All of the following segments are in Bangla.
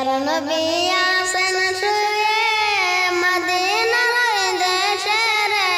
নবী আসেন শুয়ে মদিনার দেশে রে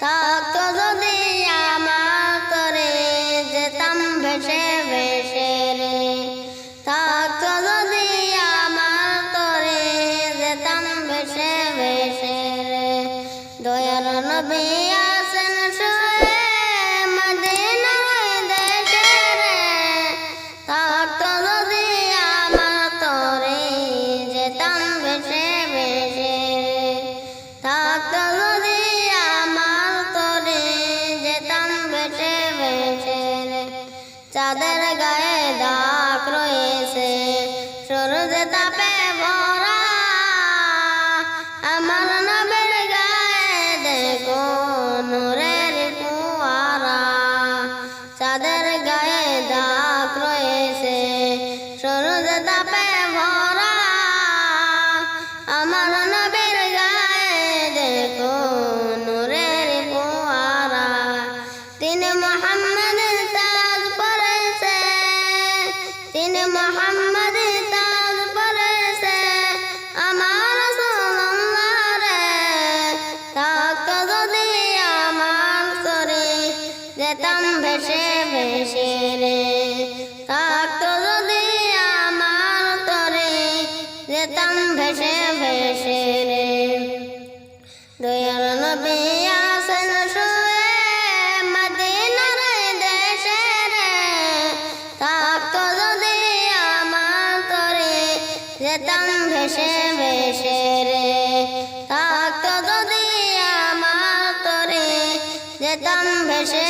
থাকতো যদি আমার তরে যেতাম ভেসে ভেসে রে থাকতো যদি আমার তরে যেতাম ভেসে ভেসে রে দয়ার নবী চাঁদের গায়ে দাগ রয়েছে। সূর্য তাপে ভরা। আমার নবের গায়ে দেখো যেতাম ভেসে ভেসে রে। থাকতো যদি আমার তরে যেতাম ভেসে ভেসে রে। দয়ার নবী আসেন শুয়ে মদিনার দেশে রে। থাকতো যদি আমার তরে যেতাম ভেসে ভেসে রে। থাকতো যদি আমার তরে যেতাম ভেসে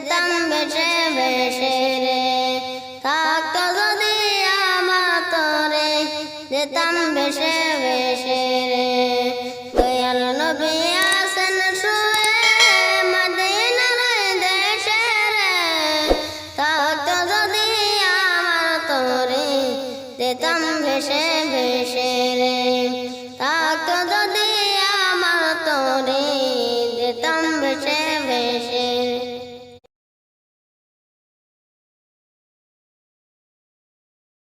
যেতাম ভেসে ভেসে রে। থাকতো যদি আমার তরে যেতাম ভেসে ভেসে রে। দয়াল নবী আসেন শুয়ে মদিনার দেশে রে। থাকতো যদি আমার তরে যেতাম